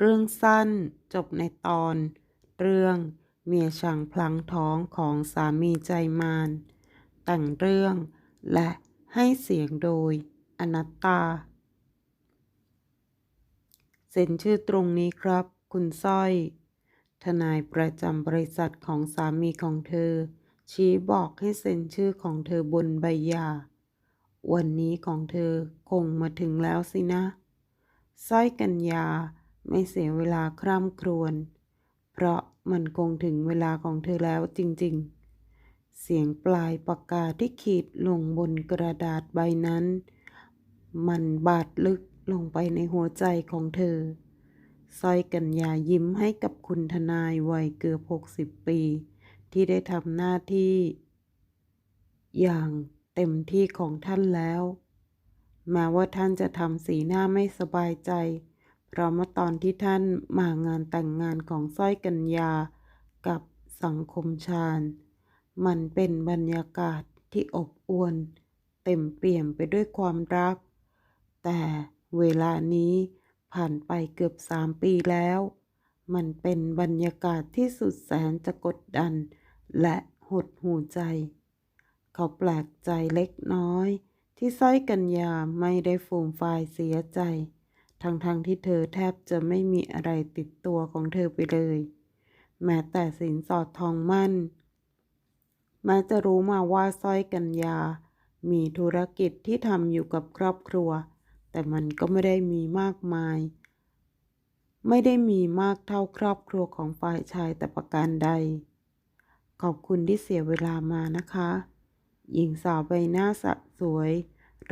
เรื่องสั้นจบในตอน เรื่องเมียช่างพลังท้องของสามีใจมาร แต่งเรื่องและให้เสียงโดยอนัตตา เซ็นชื่อตรงนี้ครับ คุณสร้อย ทนายประจำบริษัทของสามีของเธอ ชี้บอกให้เซ็นชื่อของเธอบนใบหย่าวันนี้ของเธอคงมาถึงแล้วสินะสร้อยกัญญา ไม่เสียเวลาคร่ำครวญ เพราะมันคงถึงเวลาของเธอแล้วจริงๆ เสียงปลายปากกาที่ขีดลงบนกระดาษใบนั้น มันบาดลึกลงไปในหัวใจของเธอสร้อยกัญญายิ้มให้กับคุณทนายวัยเกือบหกสิบปี ที่ได้ทำหน้าที่ อย่างเต็มที่ของท่านแล้วแม้ว่าท่านจะทำสีหน้าไม่สบายใจ เพราะเมื่อตอนที่ท่านมางานแต่งงานของสร้อยกัญญากับสังคมชาญ มันเป็นบรรยากาศที่อบอวลเต็มเปี่ยมไปด้วยความรัก แต่เวลานี้ผ่านไปเกือบสามปีแล้ว มันเป็นบรรยากาศที่สุดแสนจะกดดัน และหดหูใจ เขาแปลกใจเล็กน้อย ที่สร้อยกัญญาไม่ได้ฟูมฟายเสียใจ ทั้งๆทที่เธอแทบจะไม่มีอะไรติดตัวของเธอไปเลย แม้แต่สินสอดทองมั่น แม้จะรู้มาว่าสร้อยกัญญา มีธุรกิจที่ทำอยู่กับครอบครัว แต่มันก็ไม่ได้มีมากมาย ไม่ได้มีมากเท่าครอบครัวของฝ่ายชายแต่ประการใด ขอบคุณที่เสียเวลามานะคะ หญิงสาวใบหน้าสะสวย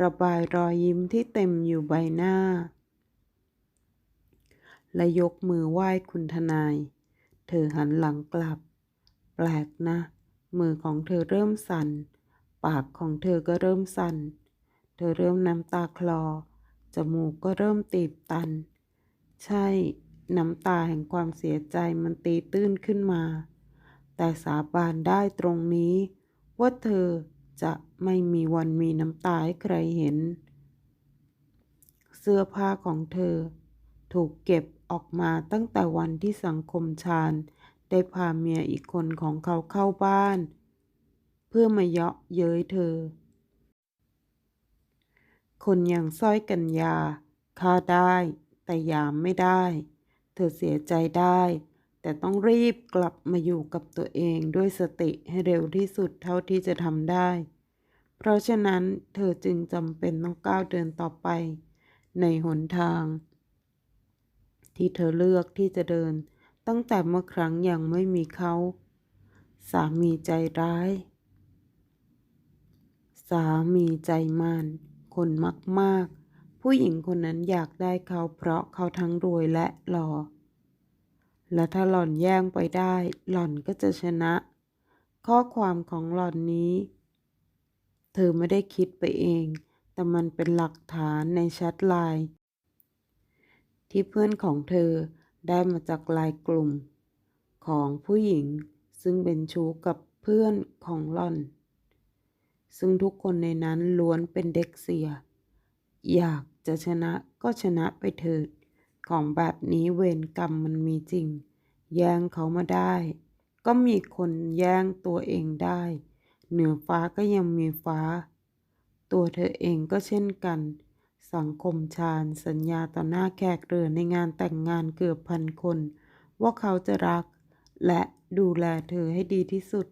ระบายรอยยิ้มที่เต็มอยู่ใบหน้า และยกมือไหว้คุณทนาย เธอหันหลังกลับ แปลกนะ มือของเธอเริ่มสั่น ปากของเธอก็เริ่มสั่น เธอเริ่มน้ำตาคลอ จมูกก็เริ่มตีบตัน ใช่ น้ำตาแห่งความเสียใจมันตีตื้นขึ้นมา แต่สาบานได้ตรงนี้ ว่าเธอจะไม่มีวันมีน้ำตาให้ใครเห็น เสื้อผ้าของเธอ ถูกเก็บ ออกมาตั้งแต่วันที่สังคมชาญ ได้พาเมียอีกคนของเขาเข้าบ้าน เพื่อมาเยาะเย้ยเธอ คนอย่างสร้อยกัญญาฆ่าได้ แต่ยามไม่ได้ เธอเสียใจได้ แต่ต้องรีบกลับมาอยู่กับตัวเองด้วยสติให้เร็วที่สุดเท่าที่จะทำได้ เพราะฉะนั้นเธอจึงจำเป็นต้องก้าวเดินต่อไป ในหนทาง ที่เธอเลือกที่จะเดิน ตั้งแต่เมื่อครั้งยังไม่มีเขา สามีใจร้าย สามีใจมานคนมากๆ ผู้หญิงคนนั้นอยากได้เขาเพราะเขาทั้งรวยและหล่อ และถ้าหล่อนแย่งไปได้ หล่อนก็จะชนะ ข้อความของหล่อนนี้ เธอไม่ได้คิดไปเอง แต่มันเป็นหลักฐานในแชทไลน์ ที่เพื่อนของเธอได้มาจากลน์กลุ่ม ของผู้หญิงซึ่งเป็นชู้กับเพื่อนของหล่อน ซึ่งทุกคนในนั้นล้วนเป็นเด็กเสีย อยากจะชนะก็ชนะไปเถิด ของแบบนี้เวรกรรมมันมีจริง แย่งเขามาได้ ก็มีคนแย่งตัวเองได้ เหนือฟ้าก็ยังมีฟ้า ตัวเธอเองก็เช่นกัน สังคมชาญสัญญาต่อหน้าแขกเรือในงานแต่งงานเกือบพันคน ว่าเขาจะรัก และดูแลเธอให้ดีที่สุด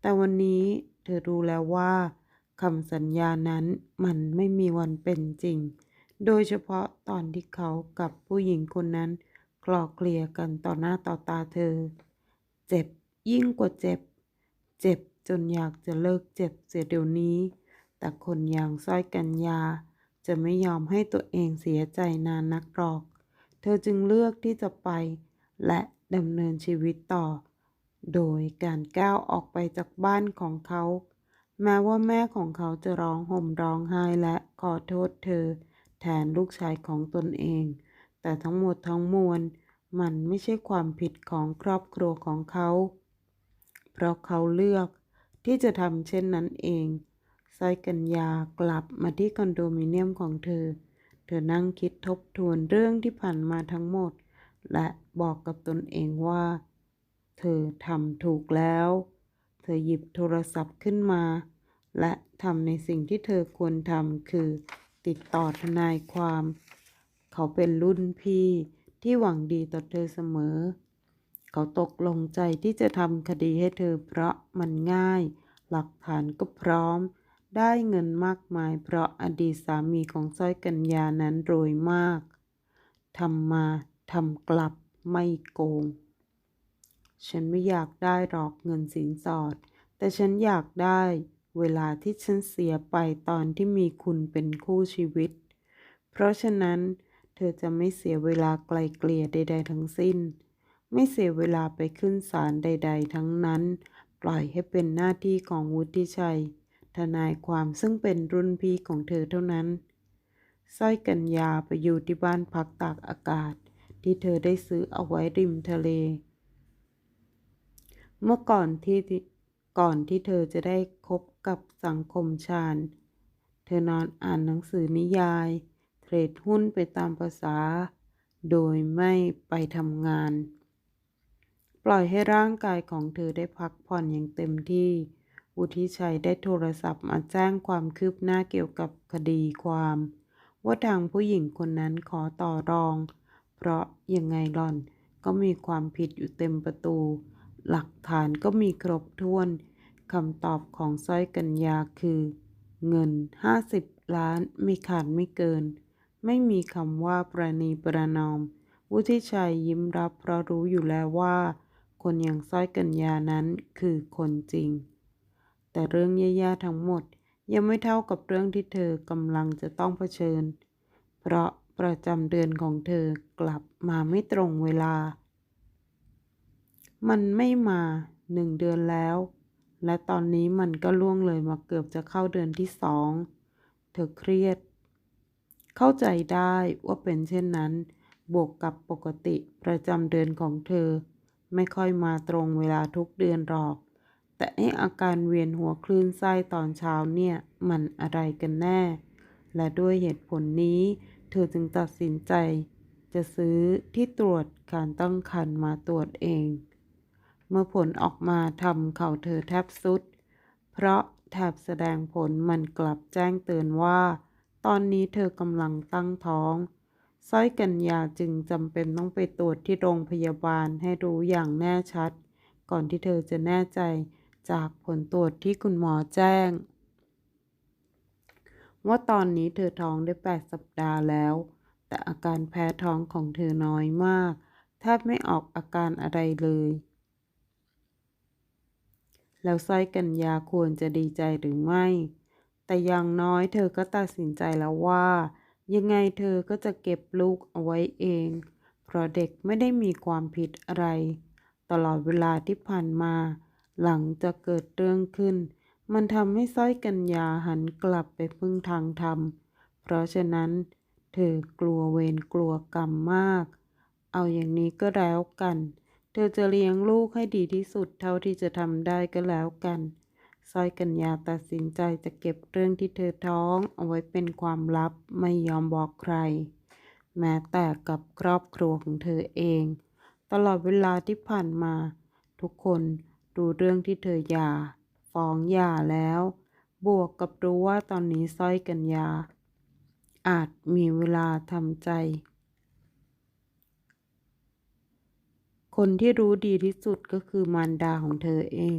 แต่วันนี้เธอรู้แล้วว่าคำสัญญานั้นมันไม่มีวันเป็นจริง โดยเฉพาะตอนที่เขากับผู้หญิงคนนั้นกลอเกลี่ยกันต่อหน้าต่อตาเธอ เจ็บยิ่งกว่าเจ็บ เจ็บจนอยากจะเลิกเจ็บเสียเดี๋ยวนี้ แต่คนอย่างสร้อยกัญญา จะไม่ยอมให้ตัวเองเสียใจนานนักหรอก เธอจึงเลือกที่จะไป และดำเนินชีวิตต่อ โดยการก้าวออกไปจากบ้านของเขา แม้ว่าแม่ของเขาจะร้องห่มร้องไห้และขอโทษเธอ แทนลูกชายของตนเอง แต่ทั้งหมดทั้งมวล มันไม่ใช่ความผิดของครอบครัวของเขา เพราะเขาเลือกที่จะทำเช่นนั้นเอง สร้อยกัญญากลับมาที่คอนโดมิเนียมของเธอ เธอนั่งคิดทบทวนเรื่องที่ผ่านมาทั้งหมด และบอกกับตนเองว่า เธอทำถูกแล้ว เธอหยิบโทรศัพท์ขึ้นมา และทำในสิ่งที่เธอควรทำคือ ติดต่อทนายความ เขาเป็นรุ่นพี่ที่หวังดีต่อเธอเสมอ เขาตกลงใจที่จะทำคดีให้เธอเพราะมันง่าย หลักฐานก็พร้อม ได้เงินมากมาย เพราะอดีตสามีของสร้อยกัญญานั้นรวยมากทำมาทำกลับไม่โกง ฉันไม่อยากได้หรอกเงินสินสอด แต่ฉันอยากได้เวลาที่ฉันเสียไปตอนที่มีคุณเป็นคู่ชีวิต เพราะฉะนั้นเธอจะไม่เสียเวลาไกลเกลี่ยใด ๆ ทั้งสิ้น ไม่เสียเวลาไปขึ้นศาลใด ๆ ทั้งนั้น ปล่อยให้เป็นหน้าที่ของวุฒิชัย ทนายความซึ่งเป็นรุ่นพี่ของเธอเท่านั้นสร้อยกัญญาไปอยู่ที่บ้านพักตากอากาศ ที่เธอได้ซื้อเอาไว้ริมทะเล เมื่อก่อนที่ก่อนที่เธอจะได้คบกับสังคมชาญ เธอนอนอ่านหนังสือนิยาย เทรดหุ้นไปตามภาษา โดยไม่ไปทำงาน ปล่อยให้ร่างกายของเธอได้พักผ่อนอย่างเต็มที่ อุทิชัยได้โทรศัพท์มาแจ้งความคืบหน้าเกี่ยวกับคดีความ ว่าทางผู้หญิงคนนั้นขอต่อรอง เพราะยังไงหล่อนก็มีความผิดอยู่เต็มประตู หลักฐานก็มีครบถ้วนคำตอบของสร้อยกัญญาคือ เงิน 50 ล้านไม่ขาดไม่เกิน ไม่มีคำว่าประนีประนอม วุฒิชัยยิ้มรับเพราะรู้อยู่แล้วว่า คนอย่างสร้อยกัญญานั้นคือคนจริง แต่เรื่องแย่ๆทั้งหมดยังไม่เท่ากับเรื่องที่เธอกำลังจะต้องเผชิญ เพราะประจำเดือนของเธอกลับมาไม่ตรงเวลา มันไม่มาหนึ่งเดือนแล้ว และตอนนี้มันก็ล่วงเลยมาเกือบจะเข้าเดือนที่สอง เธอเครียด เข้าใจได้ว่าเป็นเช่นนั้น บวกกับปกติประจำเดือนของเธอ ไม่ค่อยมาตรงเวลาทุกเดือนหรอก แต่ไออาการเวียนหัวคลื่นไส้ตอนเช้าเนี่ย มันอะไรกันแน่ และด้วยเหตุผลนี้ เธอจึงตัดสินใจ จะซื้อที่ตรวจการตั้งครรภ์มาตรวจเอง เมื่อผลออกมาทำเข่าเธอแทบสุด เพราะแถบแสดงผลมันกลับแจ้งเตือนว่า ตอนนี้เธอกำลังตั้งท้องสร้อยกัญญาจึงจำเป็นต้องไปตรวจที่โรงพยาบาลให้รู้อย่างแน่ชัด ก่อนที่เธอจะแน่ใจ จากผลตรวจที่คุณหมอแจ้ง ว่าตอนนี้เธอท้องได้ 8 สัปดาห์แล้ว แต่อาการแพ้ท้องของเธอน้อยมากแทบไม่ออกอาการอะไรเลย แล้วสร้อยกัญญาควรจะดีใจหรือไม่ แต่อย่างน้อยเธอก็ตัดสินใจแล้วว่า ยังไงเธอก็จะเก็บลูกเอาไว้เอง เพราะเด็กไม่ได้มีความผิดอะไร ตลอดเวลาที่ผ่านมา หลังจะเกิดเรื่องขึ้น มันทำให้สร้อยกัญญาหันกลับไปพึ่งทางธรรม เพราะฉะนั้น เธอกลัวเวรกลัวกรรมมาก เอาอย่างนี้ก็แล้วกัน เธอจะเลี้ยงลูกให้ดีที่สุดเท่าที่จะทำได้ก็แล้วกันสร้อยกัญญาตัดสินใจจะเก็บเรื่องที่เธอท้องเอาไว้เป็นความลับไม่ยอมบอกใคร แม้แต่กับครอบครัวของเธอเอง ตลอดเวลาที่ผ่านมา ทุกคน ดูเรื่องที่เธอหย่าฟ้องหย่าแล้ว บวกกับรู้ว่าตอนนี้สร้อยกัญญา อาจมีเวลาทำใจ คนที่รู้ดีที่สุดก็คือมารดาของเธอเอง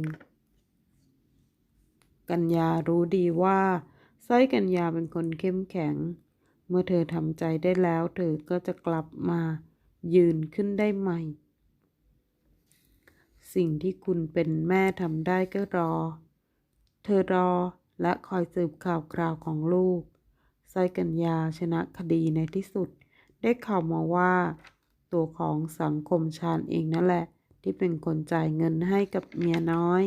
กัญญารู้ดีว่าสร้อยกัญญาเป็นคนเข้มแข็ง เมื่อเธอทำใจได้แล้ว เธอก็จะกลับมายืนขึ้นได้ใหม่ สิ่งที่คุณเป็นแม่ทำได้ก็รอ เธอรอและคอยสืบข่าวคราวของลูกสร้อยกัญญาชนะคดีในที่สุด ได้ข่าวมาว่า ตัวของสังคมชาญเองนั่นแหละ ที่เป็นคนจ่ายเงินให้กับเมียน้อย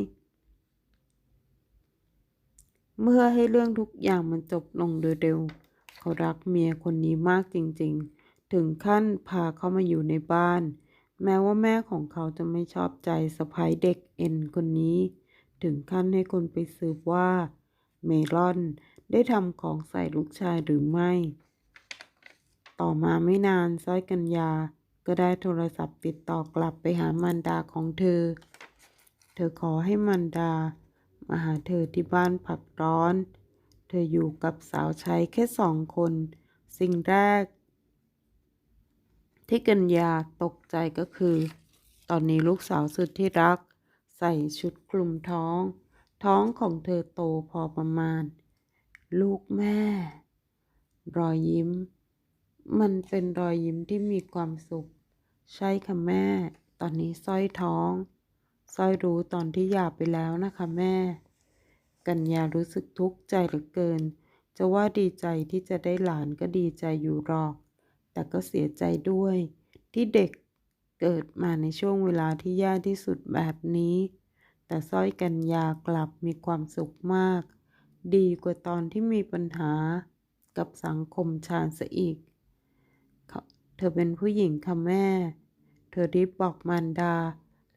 เมื่อให้เรื่องทุกอย่างมันจบลงโดยเร็ว เขารักเมียคนนี้มากจริงๆ ถึงขั้นพาเขามาอยู่ในบ้าน แม้ว่าแม่ของเขาจะไม่ชอบใจสะพ้ายเด็กเอ็นคนนี้ ถึงขั้นให้คนไปสืบว่า เมลอนได้ทำของใส่ลูกชายหรือไม่ ต่อมาไม่นานสร้อยกัญญา ก็ได้โทรศัพท์ติดต่อกลับไปหามารดาของเธอ เธอขอให้มารดา มาหาเธอที่บ้านผักร้อน เธออยู่กับสาวใช้แค่สองคน สิ่งแรก ที่กัญญาตกใจก็คือ ตอนนี้ลูกสาวสุดที่รัก ใส่ชุดคลุมท้อง ท้องของเธอโตพอประมาณ ลูกแม่ รอยยิ้ม มันเป็นรอยยิ้มที่มีความสุข ใช่ค่ะแม่ ตอนนี้สร้อยท้องสร้อยรู้ตอนที่หย่าไปแล้วนะคะแม่ กัญญารู้สึกทุกข์ใจเหลือเกิน จะว่าดีใจที่จะได้หลานก็ดีใจอยู่หรอก แต่ก็เสียใจด้วย ที่เด็กเกิดมาในช่วงเวลาที่ยากที่สุดแบบนี้ แต่สร้อยกัญญากลับมีความสุขมาก ดีกว่าตอนที่มีปัญหากับสังคมชาญซะอีกเขาเธอเป็นผู้หญิงค่ะแม่ เธอรีบบอกมารดา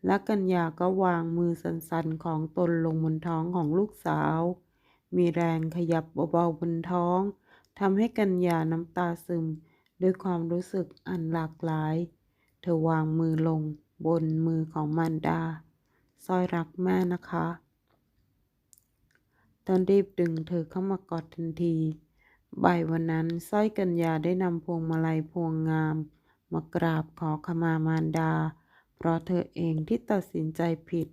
และกัญญาก็วางมือสันๆของตนลงบนท้องของลูกสาว มีแรงขยับเบาๆบนท้องทำให้กัญญาน้ำตาซึม ด้วยความรู้สึกอันหลากหลาย เธอวางมือลงบนมือของมารดาสร้อยรักแม่นะคะตอนรีบดึงเธอเข้ามากอดทันทีบ่ายวันนั้นสร้อยกัญญาได้นำพวงมาลัยพวงงาม มากราบขอขมามารดา เพราะเธอเองที่ตัดสินใจผิด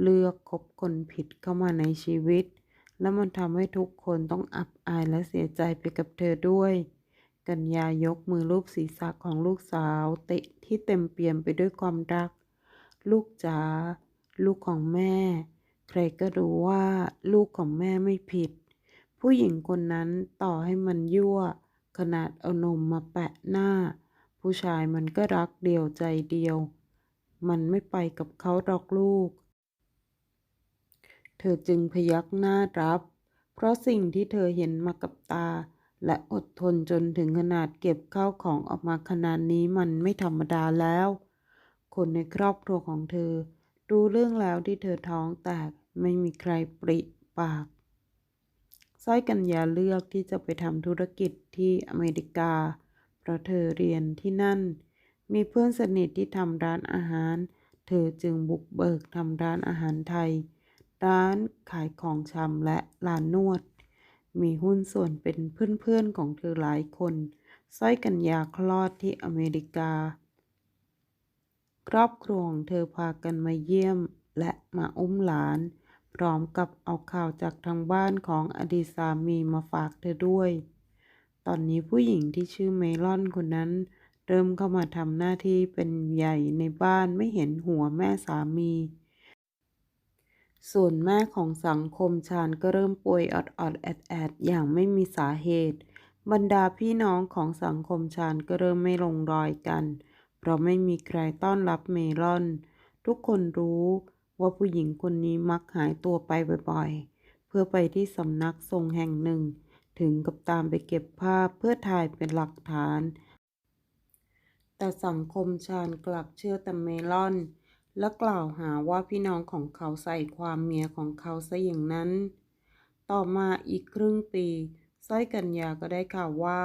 เลือกคบคนผิดเข้ามาในชีวิต และมันทำให้ทุกคนต้องอับอายและเสียใจไปกับเธอด้วย กัญญายกมือลูบศีรษะของลูกสาวเตะที่เต็มเปี่ยมไปด้วยความรัก ลูกจ๋าลูกของแม่ ใครก็รู้ว่าลูกของแม่ไม่ผิด ผู้หญิงคนนั้นต่อให้มันยั่ว ขนาดเอานมมาแปะหน้า ผู้ชายมันก็รักเดียวใจเดียว มันไม่ไปกับเขาหรอกลูก เธอจึงพยักหน้ารับ เพราะสิ่งที่เธอเห็นมากับตา และอดทนจนถึงขนาดเก็บข้าวของออกมาขนาดนี้มันไม่ธรรมดาแล้ว คนในครอบครัวของเธอ รู้เรื่องแล้วที่เธอท้องแตกไม่มีใครปริปากสร้อยกัญญาเลือกที่จะไปทำธุรกิจที่อเมริกา เพราะเธอเรียนที่นั่น มีเพื่อนสนิทที่ทำร้านอาหาร เธอจึงบุกเบิกทำร้านอาหารไทย ร้านขายของชำและร้านนวด มีหุ้นส่วนเป็นเพื่อนๆของเธอหลายคนสร้อยกัญญาคลอดที่อเมริกา ครอบครัวของเธอพากันมาเยี่ยมและมาอุ้มหลาน พร้อมกับเอาข่าวจากทางบ้านของอดีตสามีมาฝากเธอด้วย ตอนนี้ผู้หญิงที่ชื่อเมลอนคนนั้น เริ่มเข้ามาทำหน้าที่เป็นใหญ่ในบ้านไม่เห็นหัวแม่สามี ส่วนแม่ของสังคมชาญก็เริ่มป่วยออดออดๆแอดแอดๆอย่างไม่มีสาเหตุ บรรดาพี่น้องของสังคมชาญก็เริ่มไม่ลงรอยกัน เพราะไม่มีใครต้อนรับเมลอน ทุกคนรู้ว่าผู้หญิงคนนี้มักหายตัวไปบ่อยๆ เพื่อไปที่สำนักทรงแห่งหนึ่ง ถึงกับตามไปเก็บภาพเพื่อถ่ายเป็นหลักฐาน แต่สังคมชาญกลับเชื่อแต่เมลอน และกล่าวหาว่าพี่น้องของเขาใส่ความเมียของเขาซะอย่างนั้น ต่อมาอีกครึ่งปีสร้อยกัญญาก็ได้ข่าวว่า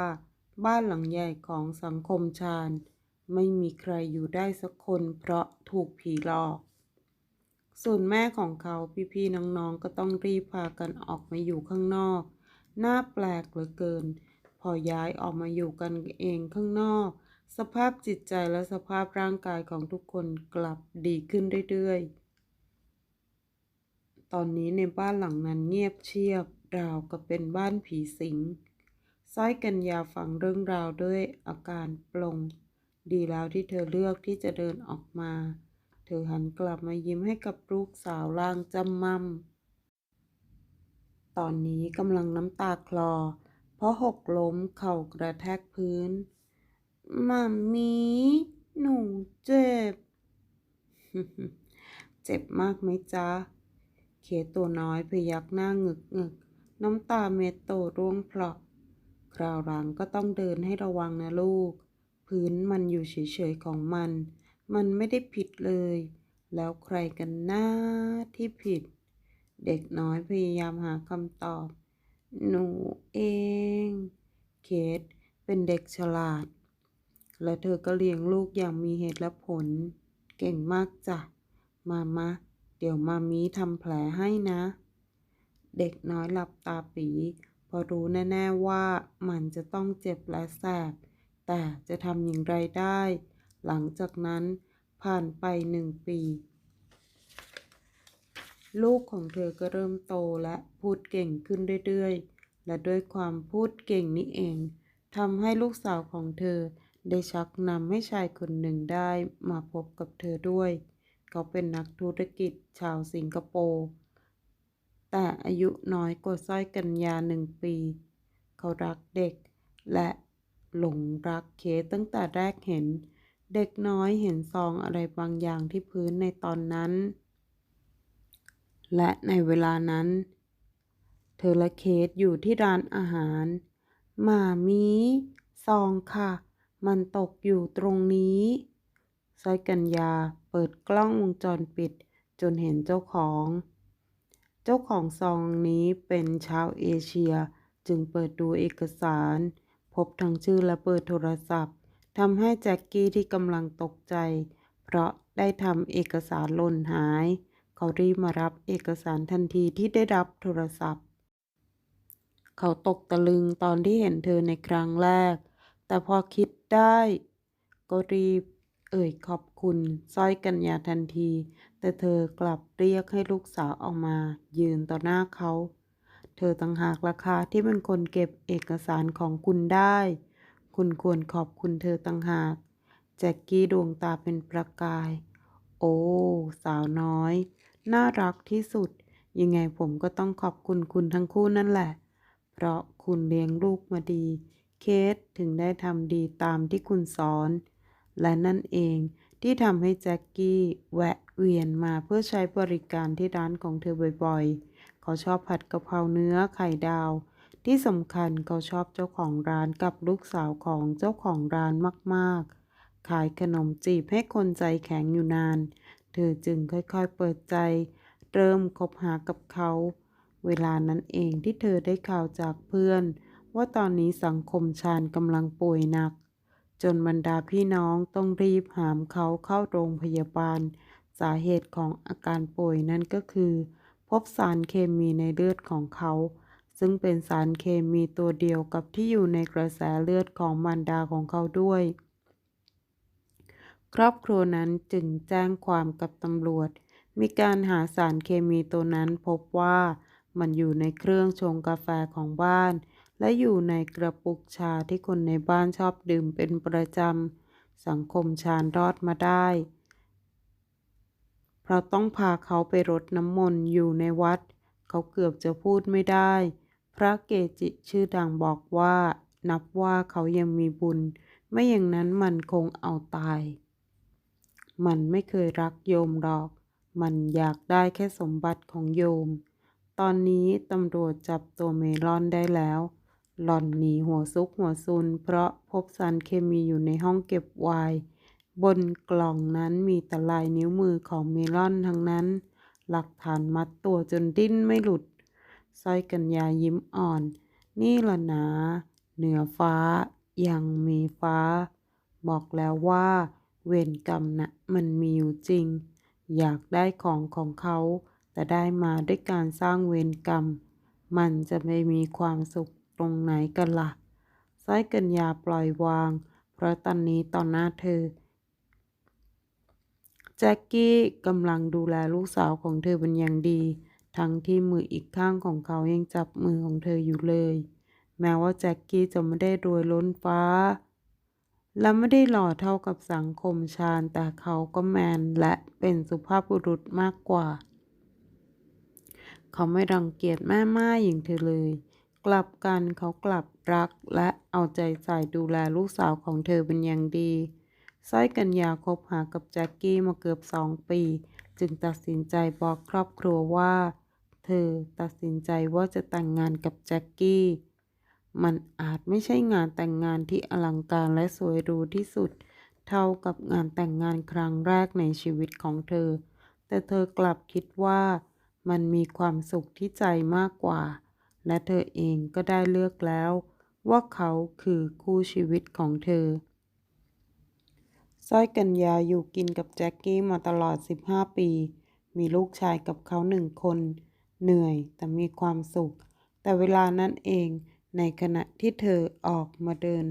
บ้านหลังใหญ่ของสังคมชาญ ไม่มีใครอยู่ได้สักคนเพราะถูกผีหลอก ส่วนแม่ของเขาพี่ๆน้องๆก็ต้องรีบพากันออกมาอยู่ข้างนอก น่าแปลกเหลือเกิน พอย้ายออกมาอยู่กันเองข้างนอก สภาพจิตใจและสภาพร่างกายของทุกคนกลับดีขึ้นเรื่อยๆ ตอนนี้ในบ้านหลังนั้นเงียบเชียบ ราวกับเป็นบ้านผีสิงสร้อยกัญญาฟังเรื่องราวด้วยอาการปลง ดีแล้วที่เธอเลือกที่จะเดินออกมา เธอหันกลับมายิ้มให้กับลูกสาวร่างจำม่ำตอนนี้กำลังน้ำตาคลอ เพราะหกล้มเข่ากระแทกพื้น มัมมี่หนูเจ็บ เจ็บมากไหมจ๊ะ เคตัวน้อยพยักหน้าหงึกงึกน้ำตาเม็ดโตร่วงเพลาะคราวหลังก็ต้องเดินให้ระวังนะลูก พื้นมันอยู่เฉยๆของมัน มันไม่ได้ผิดเลย แล้วใครกันหน้าที่ผิด เด็กน้อยพยายามหาคำตอบ หนูเอง เคสเป็นเด็กฉลาด และเธอก็เลี้ยงลูกอย่างมีเหตุและผล เก่งมากจ้ะ มามะ เดี๋ยวมามีทำแผลให้นะ เด็กน้อยหลับตาปีพอรู้แน่ๆว่ามันจะต้องเจ็บและแสบ แต่จะทำอย่างไรได้ หลังจากนั้นผ่านไปหนึ่งปี ลูกของเธอก็เริ่มโตและพูดเก่งขึ้นเรื่อยๆ และด้วยความพูดเก่งนี้เองทำให้ลูกสาวของเธอ ได้ชักนำให้ชายคนหนึ่งได้มาพบกับเธอด้วย เขาเป็นนักธุรกิจชาวสิงคโปร์แต่อายุน้อยกว่าสร้อยกัญญาหนึ่งปี เขารักเด็ก และหลงรักเคสตั้งแต่แรกเห็น เด็กน้อยเห็นซองอะไรบางอย่างที่พื้นในตอนนั้น และในเวลานั้น เธอและเคสอยู่ที่ร้านอาหารหมามีซองค่ะ มันตกอยู่ตรงนี้สร้อยกัญญาเปิดกล้องวงจรปิดจนเห็นเจ้าของ เจ้าของซองนี้เป็นชาวเอเชีย จึงเปิดดูเอกสาร พบทั้งชื่อและเบอร์โทรศัพท์ทำให้แจ็คกี้ที่กำลังตกใจ เพราะได้ทำเอกสารหล่นหาย เขารีบมารับเอกสารทันทีที่ได้รับโทรศัพท์ เขาตกตะลึงตอนที่เห็นเธอในครั้งแรก แต่พอคิดได้ ก็รีบ เอ่ยขอบคุณสร้อยกัญญาทันที แต่เธอกลับเรียกให้ลูกสาวออกมา ยืนต่อหน้าเขา เธอต่างหากราคาที่เป็นคนเก็บเอกสารของคุณได้ คุณควรขอบคุณเธอต่างหาก แจ็คกี้ดวงตาเป็นประกาย โอ้ สาวน้อย น่ารักที่สุด ยังไงผมก็ต้องขอบคุณคุณทั้งคู่นั่นแหละ เพราะคุณเลี้ยงลูกมาดี เคสถึงได้ทำดีตามที่คุณสอน และนั่นเองที่ทำให้แจ็คกี้แวะเวียนมาเพื่อใช้บริการที่ร้านของเธอบ่อยๆ เขาชอบผัดกะเพราเนื้อไข่ดาว ที่สำคัญเขาชอบเจ้าของร้านกับลูกสาวของเจ้าของร้านมากๆ ขายขนมจีบให้คนใจแข็งอยู่นาน เธอจึงค่อยๆเปิดใจ เริ่มคบหากับเขา เวลานั้นเองที่เธอได้ข่าวจากเพื่อน ว่าตอนนี้สังคมชาญกำลังป่วยหนัก จนบรรดาพี่น้องต้องรีบหามเขาเข้าโรงพยาบาล สาเหตุของอาการป่วยนั้นก็คือ พบสารเคมีในเลือดของเขา ซึ่งเป็นสารเคมีตัวเดียวกับที่อยู่ในกระแสเลือดของมารดาของเขาด้วย ครอบครัวนั้นจึงแจ้งความกับตำรวจ มีการหาสารเคมีตัวนั้นพบว่ามันอยู่ในเครื่องชงกาแฟของบ้าน และอยู่ในกระปุกชาที่คนในบ้านชอบดื่มเป็นประจำ สังคมชาญรอดมาได้ เพราะต้องพาเขาไปรดน้ำมนต์อยู่ในวัด เขาเกือบจะพูดไม่ได้ พระเกจิชื่อดังบอกว่า นับว่าเขายังมีบุญ ไม่อย่างนั้นมันคงเอาตาย มันไม่เคยรักโยมหรอก มันอยากได้แค่สมบัติของโยมตอนนี้ตำรวจจับตัวเมลอนได้แล้ว หล่อนหนีหัวซุกหัวซุน เพราะพบสารเคมีอยู่ในห้องเก็บไวน์บนกล่องนั้นมีแต่ลายนิ้วมือของเมลอนทั้งนั้น หลักฐานมัดตัวจนดิ้นไม่หลุดสร้อยกัญญายิ้มอ่อน นี่ละนะเหนือฟ้ายังมีฟ้า บอกแล้วว่า เวรกรรมนะมันมีอยู่จริง อยากได้ของของเขา แต่ได้มาด้วยการสร้างเวรกรรม มันจะไม่มีความสุข รงไหนกันละ่ะสร้อยกัญญาปล่อยวาง เพราะตอนนี้ต่อหน้าเธอ แจ็คกี้กำลังดูแลลูกสาวของเธอเป็นอย่างดี ทั้งที่มืออีกข้างของเขายังจับมือของเธออยู่เลย แม้ว่าแจ็คกี้จะไม่ได้รวยล้นฟ้า และไม่ได้หล่อเท่ากับสังคมชาญแต่เขาก็แมนและเป็นสุภาพบุรุษมากกว่า เขาไม่รังเกียจแม่ไม้อย่างเธอเลย กลับกันเขากลับรักและเอาใจใส่ดูแลลูกสาวของเธอเป็นอย่างดีสร้อยกัญญาคบหากับแจ็คกี้มาเกือบสองปี จึงตัดสินใจบอกครอบครัวว่า เธอตัดสินใจว่าจะแต่งงานกับแจ็คกี้ มันอาจไม่ใช่งานแต่งงานที่อลังการและสวยหรูที่สุด เท่ากับงานแต่งงานครั้งแรกในชีวิตของเธอ แต่เธอกลับคิดว่ามันมีความสุขที่ใจมากกว่า และเธอเองก็ได้เลือกแล้ว ว่าเขาคือคู่ชีวิตของเธอสร้อยกัญญาอยู่กินกับแจ็คกี้มาตลอด 15 ปี มีลูกชายกับเขาหนึ่งคน เหนื่อยแต่มีความสุข แต่เวลานั้นเองในขณะที่เธอออกมาเดิน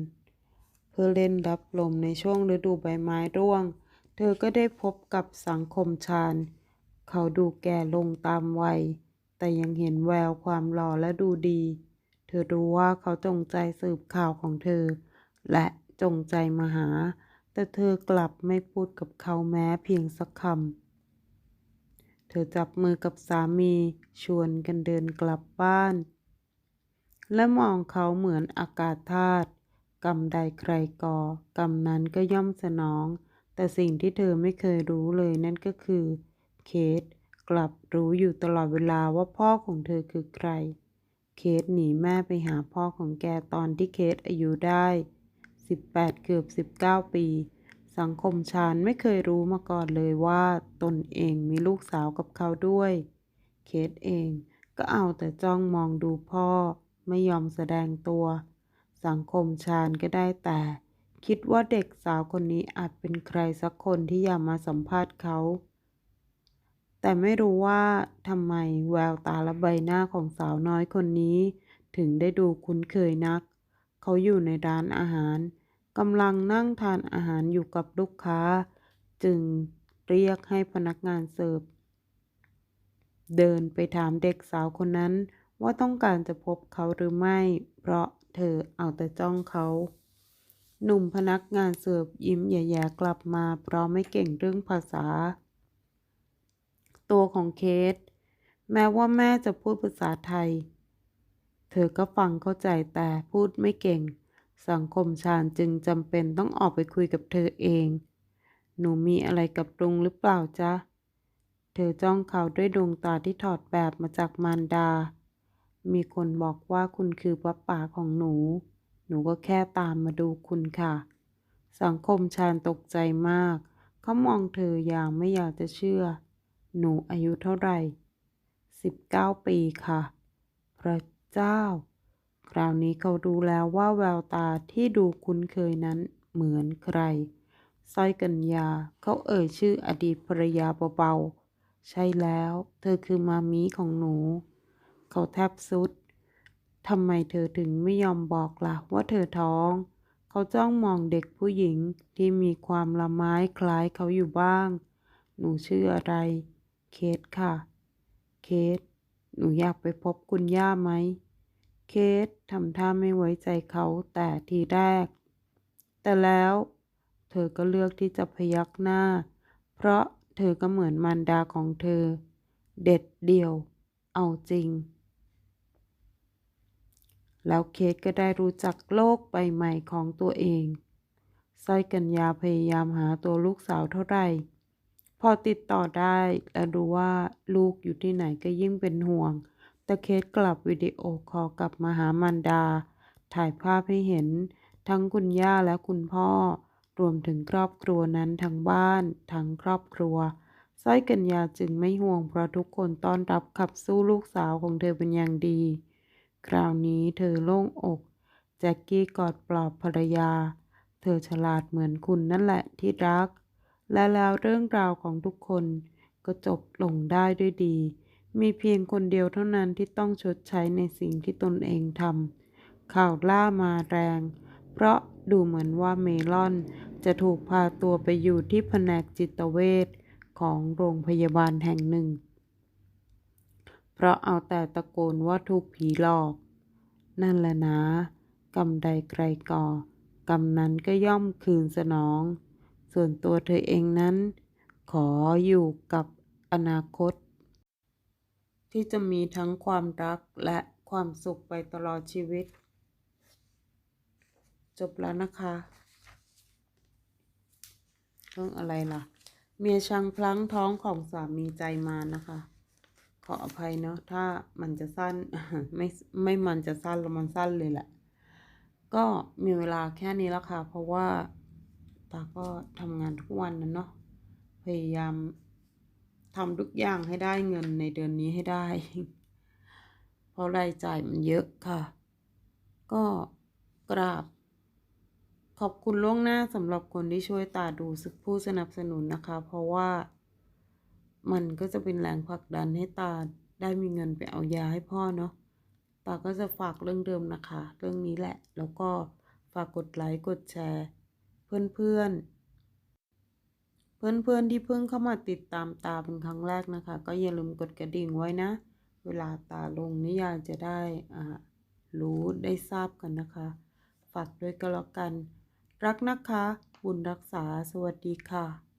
เพื่อเล่นรับลมในช่วงฤดูใบไม้ร่วง เธอก็ได้พบกับสังคมชาญเขาดูแก่ลงตามวัย แต่ยังเห็นแววความหล่อและดูดี เธอรู้ว่าเขาจงใจสืบข่าวของเธอ และจงใจมาหา แต่เธอกลับไม่พูดกับเขาแม้เพียงสักคำ เธอจับมือกับสามีชวนกันเดินกลับบ้าน และมองเขาเหมือนอากาศธาตุกรรมใดใครก่อกรรมนั้นก็ย่อมสนอง แต่สิ่งที่เธอไม่เคยรู้เลยนั่นก็คือ เคท กลับรู้อยู่ตลอดเวลาว่าพ่อของเธอคือใคร เคทหนีแม่ไปหาพ่อของแกตอนที่เคทอายุได้ 18 เกือบ 19 ปี สังคมชาญไม่เคยรู้มาก่อนเลยว่าตนเองมีลูกสาวกับเขาด้วย เคทเองก็เอาแต่จ้องมองดูพ่อไม่ยอมแสดงตัว สังคมชาญก็ได้แต่ คิดว่าเด็กสาวคนนี้อาจเป็นใครสักคนที่อยากมาสัมภาษณ์เขา แต่ไม่รู้ว่าทำไมแววตาและใบหน้าของสาวน้อยคนนี้ ถึงได้ดูคุ้นเคยนัก เขาอยู่ในร้านอาหารกำลังนั่งทานอาหารอยู่กับลูกค้า จึงเรียกให้พนักงานเสิร์ฟ เดินไปถามเด็กสาวคนนั้นว่าต้องการจะพบเขาหรือไม่ เพราะเธอเอาแต่จ้องเขา หนุ่มพนักงานเสิร์ฟยิ้มแย่ๆกลับมา เพราะไม่เก่งเรื่องภาษา ตัวของเคส แม้ว่าแม่จะพูดภาษาไทย เธอก็ฟังเข้าใจแต่พูดไม่เก่ง สังคมชาญจึงจำเป็นต้องออกไปคุยกับเธอเอง หนูมีอะไรกับลุงหรือเปล่าจ๊ะ เธอจ้องเขาด้วยดวงตาที่ถอดแบบมาจากมารดา มีคนบอกว่าคุณคือป้าป๋าของหนู หนูก็แค่ตามมาดูคุณค่ะ สังคมชาญตกใจมากเขามองเธออย่างไม่อยากจะเชื่อ หนูอายุเท่าไหร่สิบเก้าปีค่ะ พระเจ้า คราวนี้เขารู้แล้วว่าแววตาที่ดูคุ้นเคยนั้นเหมือนใครสร้อยกัญญาเขาเอ่ยชื่ออดีตภรรยาเบาๆ ใช่แล้ว เธอคือมามีของหนู เขาแทบสุด ทำไมเธอถึงไม่ยอมบอกล่ะว่าเธอท้อง เขาจ้องมองเด็กผู้หญิงที่มีความละไม้คล้ายเขาอยู่บ้าง หนูชื่ออะไร เคทค่ะ เคทหนูอยากไปพบคุณย่าไหม เคททำท่าไม่ไว้ใจเขาแต่ทีแรก แต่แล้ว เธอก็เลือกที่จะพยักหน้า เพราะเธอก็เหมือนมารดาของเธอ เด็ดเดี่ยว เอาจริง แล้วเคทก็ได้รู้จักโลกใบใหม่ของตัวเองสร้อยกัญญาพยายามหาตัวลูกสาวเท่าไหร่ พอติดต่อได้และรู้ว่าลูกอยู่ที่ไหนก็ยิ่งเป็นห่วง แต่เคสกลับวิดีโอคอลกลับมาหามารดา ถ่ายภาพให้เห็น ทั้งคุณย่าและคุณพ่อ รวมถึงครอบครัวนั้นทั้งบ้าน ทั้งครอบครัวสร้อยกัญญาจึงไม่ห่วงเพราะทุกคนต้อนรับขับสู้ลูกสาวของเธอเป็นอย่างดี คราวนี้เธอโล่งอกแจ็คกี้กอดปลอบภรรยา เธอฉลาดเหมือนคุณนั่นแหละที่รัก และแล้วเรื่องราวของทุกคนก็จบลงได้ด้วยดี มีเพียงคนเดียวเท่านั้นที่ต้องชดใช้ในสิ่งที่ตนเองทำข่าวล่ามาแรง เพราะดูเหมือนว่าเมลอน จะถูกพาตัวไปอยู่ที่แผนกจิตเวชของโรงพยาบาลแห่งหนึ่ง เพราะเอาแต่ตะโกนว่าถูกผีหลอก นั่นแหละนะกรรมใดไกรก่อกรรมนั้นก็ย่อมคืนสนอง ส่วนตัวเธอเองนั้น ขออยู่กับอนาคต ที่จะมีทั้งความรักและความสุขไปตลอดชีวิต จบแล้วนะคะเรื่องอะไรล่ะ เมียชังพลั้งท้องของสามีใจมานะคะ ขออภัยเนาะถ้ามันจะสั้นไม่ไม่มันจะสั้นแล้วมันสั้นเลยแหละ ก็มีเวลาแค่นี้แล้วค่ะ เพราะว่า ตาก็ทำงานทุกวันนะเนาะพยายามทำทุกอย่างให้ได้เงินในเดือนนี้ให้ได้ เพราะรายจ่ายมันเยอะค่ะ ก็กราบ ขอบคุณล่วงหน้าสำหรับคนที่ช่วยตาดูสึกผู้สนับสนุนนะคะ เพราะว่ามันก็จะเป็นแรงผลักดันให้ตาได้มีเงินไปเอายาให้พ่อเนาะตาก็จะฝากเรื่องเดิมนะคะ เรื่องนี้แหละ แล้วก็ฝากกดไลค์ กดแชร์ เพื่อนๆ เพื่อนๆที่เพิ่งเข้ามาติดตามตาเป็นครั้งแรกนะคะ ก็อย่าลืมกดกระดิ่งไว้นะ เวลาตาลงนิยายจะได้อ่ารู้ได้ทราบกันนะคะ ฝากด้วยก็แล้วกัน รักนะคะ บุญรักษาสวัสดีค่ะ